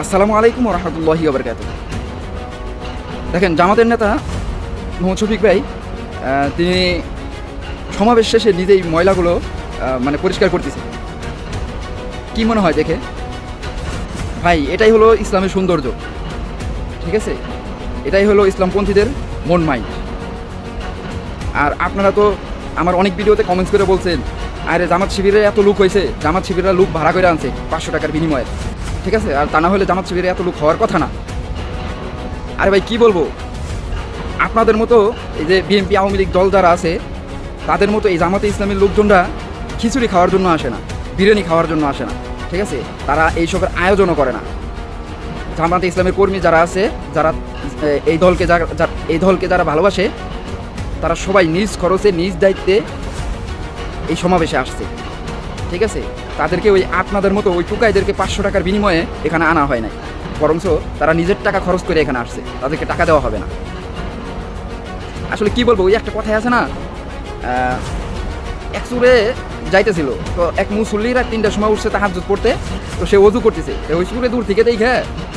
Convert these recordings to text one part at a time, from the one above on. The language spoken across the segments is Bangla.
আসসালামু আলাইকুম রহমতুল্লাহি আবরকাত দেখেন, জামাতের নেতা মোহাম্মদ শফিক ভাই তিনি সমাবেশ শেষে নিজেই ময়লাগুলো মানে পরিষ্কার করতেছে। কি মনে হয় দেখে? ভাই, এটাই হলো ইসলামের সৌন্দর্য, ঠিক আছে? এটাই হলো ইসলামপন্থীদের মন মাইন্ড আর আপনারা তো আমার অনেক ভিডিওতে কমেন্টস করে বলছেন, আরে জামাত শিবিরে এত লুক হয়েছে জামাত শিবিররা লুক ভাড়া করে আনছে, পাঁচশো টাকার বিনিময়ে। ঠিক আছে? আর তা না হলে জামাত শিবিরে এত লুক হওয়ার কথা না। আরে ভাই, কি বলব? আপনাদের মতো এই যে বিএনপি, আওয়ামী লীগ দল যারা আছে, তাদের মতো এই জামাতে ইসলামের লোকজনরা খিচুড়ি খাওয়ার জন্য আসে না, বিরিয়ানি খাওয়ার জন্য আসে না, ঠিক আছে? তারা এইসবের আয়োজনও করে না। জামাতে ইসলামের কর্মী যারা আছে, যারা এই দলকে যারা এই দলকে যারা ভালোবাসে, তারা সবাই নিজ খরচে, নিজ দায়িত্বে এই সমাবেশে আসছে, ঠিক আছে? তাদেরকে ওই আপনাদের মতো ওই টুকাইদেরকে পাঁচশো টাকার বিনিময়ে এখানে আনা হয় নাই। বরঞ্চ তারা নিজের টাকা খরচ করে এখানে আসছে। তাদেরকে টাকা দেওয়া হবে না। আসলে কি বলব, ওই একটা কথাই আছে না এক সুরে যাইতেছিল, তো এক মুসল্লিরা তিনটার সময় উঠছে তাহার পড়তে, তো সে অজু করতেছে। ওই সুরে দূর থেকে দেখে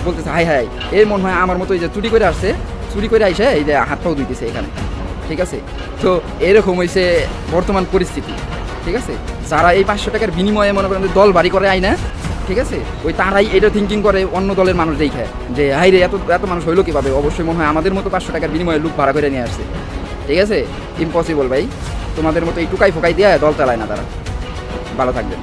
বলতেছে, হাই হাই এই মনে হয় আমার মতো এই যে চুরি করে আসছে, চুরি করে আইসে এই যে হাত পাও ধুইতেছে এখানে। ঠিক আছে? তো এরকম হয়েছে বর্তমান পরিস্থিতি। ঠিক আছে? যারা এই পাঁচশো টাকার বিনিময়ে মনে করেন দল বাড়ি করে আয় না, ঠিক আছে? ওই তারাই এটা থিঙ্কিং করে অন্য দলের মানুষ দেখে যে হাই রে, এত এত মানুষ হইল কীভাবে? অবশ্যই মনে হয় আমাদের মতো পাঁচশো টাকার বিনিময়ে লুক ভাড়া করে নিয়ে আসছে। ঠিক আছে? ইম্পসিবল ভাই। তোমাদের মতো এই টুকাই ফোকাই দিয়ে দল চালায় না তারা। ভালো থাকবেন।